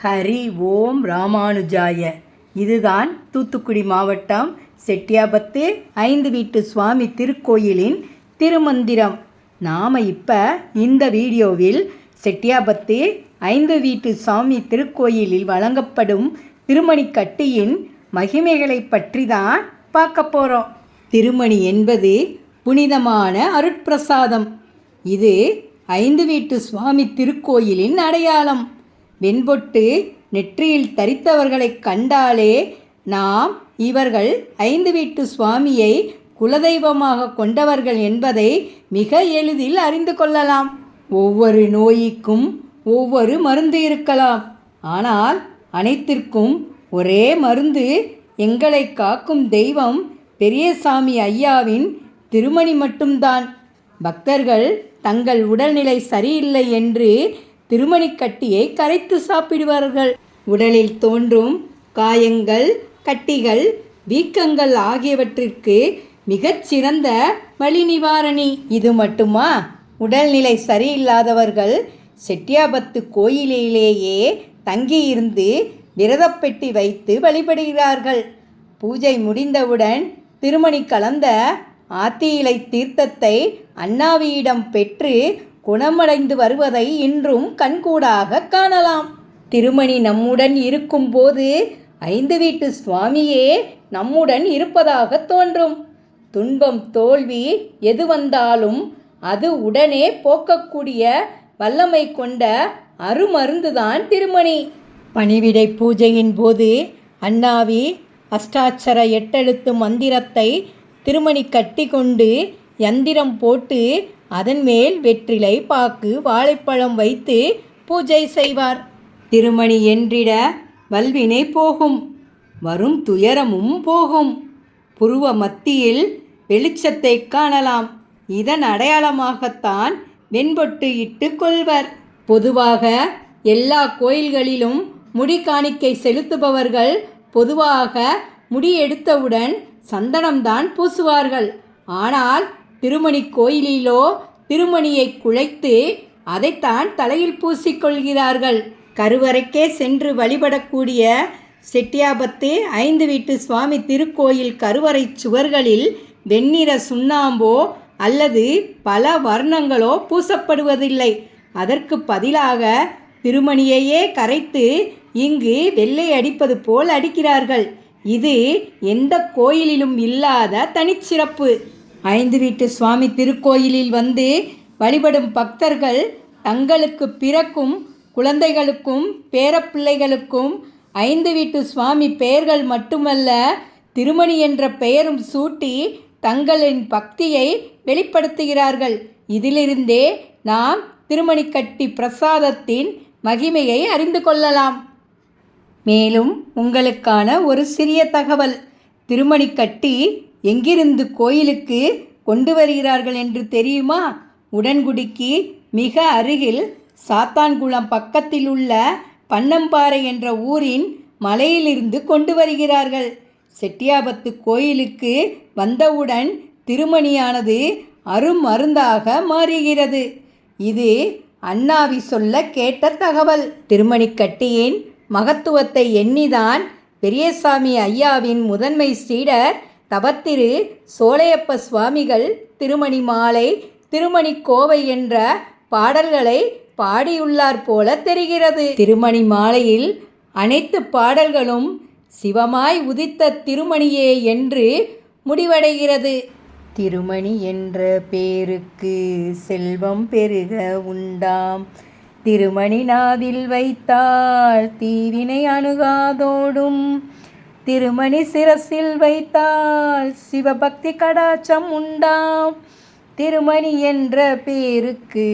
ஹரி ஓம் ராமானுஜாய. இதுதான் தூத்துக்குடி மாவட்டம் செட்டியாபத்து ஐந்து வீட்டு சுவாமி திருக்கோயிலின் திருமந்திரம். நாம் இப்போ இந்த வீடியோவில் செட்டியாபத்து ஐந்து வீட்டு சுவாமி திருக்கோயிலில் வழங்கப்படும் திருமணிக்கட்டியின் மகிமைகளை பற்றி தான் பார்க்க போகிறோம் திருமணி என்பது புனிதமான அருட்பிரசாதம். இது ஐந்து வீட்டு சுவாமி திருக்கோயிலின் அடையாளம். வெண்பொட்டு நெற்றியில் தரித்தவர்களைக் கண்டாலே நாம் இவர்கள் ஐந்து வீட்டு சுவாமியை குலதெய்வமாக கொண்டவர்கள் என்பதை மிக எளிதில் அறிந்து கொள்ளலாம். ஒவ்வொரு நோய்க்கும் ஒவ்வொரு மருந்து இருக்கலாம். ஆனால் அனைத்திற்கும் ஒரே மருந்து எங்களை காக்கும் தெய்வம் பெரியசாமி ஐயாவின் திருமணி மட்டும்தான். பக்தர்கள் தங்கள் உடல்நிலை சரியில்லை என்று திருமணிக்கட்டியை கரைத்து சாப்பிடுவார்கள். உடலில் தோன்றும் காயங்கள் கட்டிகள் வீக்கங்கள் ஆகியவற்றிற்கு மிகச்சிறந்த வலி நிவாரணி இது மட்டுமா? உடல்நிலை சரியில்லாதவர்கள் செட்டியாபத்து கோயிலிலேயே தங்கியிருந்து விரதப்பெட்டி வைத்து வழிபடுகிறார்கள். பூஜை முடிந்தவுடன் திருமணி கலந்த ஆத்தியிலை தீர்த்தத்தை அண்ணாவியிடம் பெற்று குணமடைந்து வருவதை இன்றும் கண்கூடாக காணலாம். திருமணி நம்முடன் இருக்கும்போது ஐந்து வீட்டு சுவாமியே நம்முடன் இருப்பதாக தோன்றும். துன்பம் தோல்வி எது வந்தாலும் அது உடனே போக்கக்கூடிய வல்லமை கொண்ட அருமருந்துதான் திருமணி. பணிவிடை பூஜையின் போது அண்ணாவி அஷ்டாட்சர எட்டெழுத்து மந்திரத்தை திருமணி கட்டி கொண்டு யந்திரம் போட்டு அதன் மேல் வெற்றிலை பாக்கு வாழைப்பழம் வைத்து பூஜை செய்வார். திருமணி என்றிட வல்வினை போகும் வரும் துயரமும் போகும். புருவ மத்தியில் வெளிச்சத்தை காணலாம். இதன் அடையாளமாகத்தான் வெண்பொட்டு இட்டு கொள்வர். பொதுவாக எல்லா கோயில்களிலும் முடி காணிக்கை செலுத்துபவர்கள் பொதுவாக முடி எடுத்தவுடன் சந்தனம்தான் பூசுவார்கள். ஆனால் திருமணி கோயிலிலோ திருமணியை குழைத்து அதைத்தான் தலையில் பூசிக்கொள்கிறார்கள். கருவறைக்கே சென்று வழிபடக்கூடிய செட்டியாபத்து ஐந்து வீட்டு சுவாமி திருக்கோயில் கருவறை சுவர்களில் வெண்ணிற சுண்ணாம்போ அல்லது பல வர்ணங்களோ பூசப்படுவதில்லை. அதற்கு பதிலாக திருமணியையே கரைத்து இங்கு வெள்ளை அடிப்பது போல் அடிக்கிறார்கள். இது எந்த கோயிலிலும் இல்லாத தனிச்சிறப்பு. ஐந்து வீட்டு சுவாமி திருக்கோயிலில் வந்து வழிபடும் பக்தர்கள் தங்களுக்கு பிறக்கும் குழந்தைகளுக்கும் பேரப்பிள்ளைகளுக்கும் ஐந்து வீட்டு சுவாமி பெயர்கள் மட்டுமல்ல திருமணி என்ற பெயரும் சூட்டி தங்களின் பக்தியை வெளிப்படுத்துகிறார்கள். இதிலிருந்தே நாம் திருமணிக்கட்டி பிரசாதத்தின் மகிமையை அறிந்து கொள்ளலாம். மேலும் உங்களுக்கான ஒரு சிறிய தகவல். திருமணிக்கட்டி எங்கிருந்து கோயிலுக்கு கொண்டு வருகிறார்கள் என்று தெரியுமா? உடன்குடிக்கு மிக அருகில் சாத்தான்குளம் பக்கத்தில் உள்ள பன்னம்பாறை என்ற ஊரின் மலையிலிருந்து கொண்டு வருகிறார்கள். செட்டியாபத்து கோயிலுக்கு வந்தவுடன் திருமணியானது அருமருந்தாக மாறுகிறது. இது அண்ணாவி சொல்ல கேட்ட தகவல். திருமணிக்கட்டியின் மகத்துவத்தை எண்ணிதான் பெரியசாமி ஐயாவின் முதன்மை சீடர் தவத்திரு சோலையப்ப சுவாமிகள் திருமணி மாலை திருமணி கோவை என்ற பாடல்களை பாடியுள்ளார் போல தெரிகிறது. திருமணி மாலையில் அனைத்து பாடல்களும் சிவமாய் உதித்த திருமணியே என்று முடிவடைகிறது. திருமணி என்ற பேருக்கு செல்வம் பெருக உண்டாம். திருமணி நாவில் வைத்தால் தீவினை அணுகாதோடும் திருமணி சிரசில் வைத்தால் சிவபக்தி கடாச்சம் உண்டாம். திருமணி என்ற பேருக்கு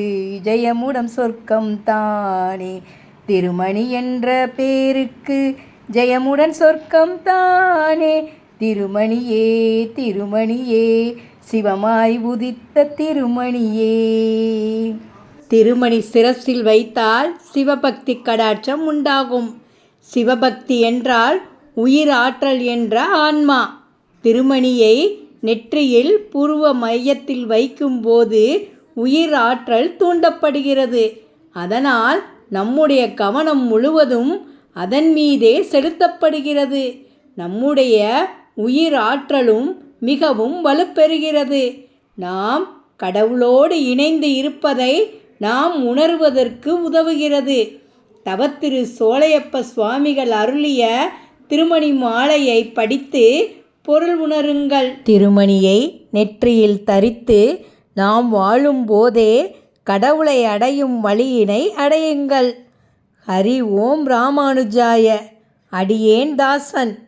ஜெயமுடம் சொர்க்கம் தானே. திருமணி என்ற பேருக்கு ஜெயமுடன் சொர்க்கம் தானே. திருமணியே திருமணியே சிவமாய் உதித்த திருமணியே. திருமணி சிரசில் வைத்தால் சிவபக்தி கடாட்சம் உண்டாகும். சிவபக்தி என்றால் உயிர் ஆற்றல் என்ற ஆன்மா. திருமணியை நெற்றியில் பூர்வ மையத்தில் வைக்கும்போது உயிர் ஆற்றல் தூண்டப்படுகிறது. அதனால் நம்முடைய கவனம் முழுவதும் அதன் மீதே செலுத்தப்படுகிறது. நம்முடைய உயிர் ஆற்றலும் மிகவும் வலுப்பெறுகிறது. நாம் கடவுளோடு இணைந்து இருப்பதை நாம் உணர்வதற்கு உதவுகிறது. தவத்திரு சோலையப்ப சுவாமிகள் அருளிய திருமணி மாலையை படித்து பொருள் உணருங்கள். திருமணியை நெற்றியில் தரித்து நாம் வாழும்போதே கடவுளை அடையும் வழியினை அடையுங்கள். ஹரி ஓம் ராமானுஜாய. அடியேன் தாசன்.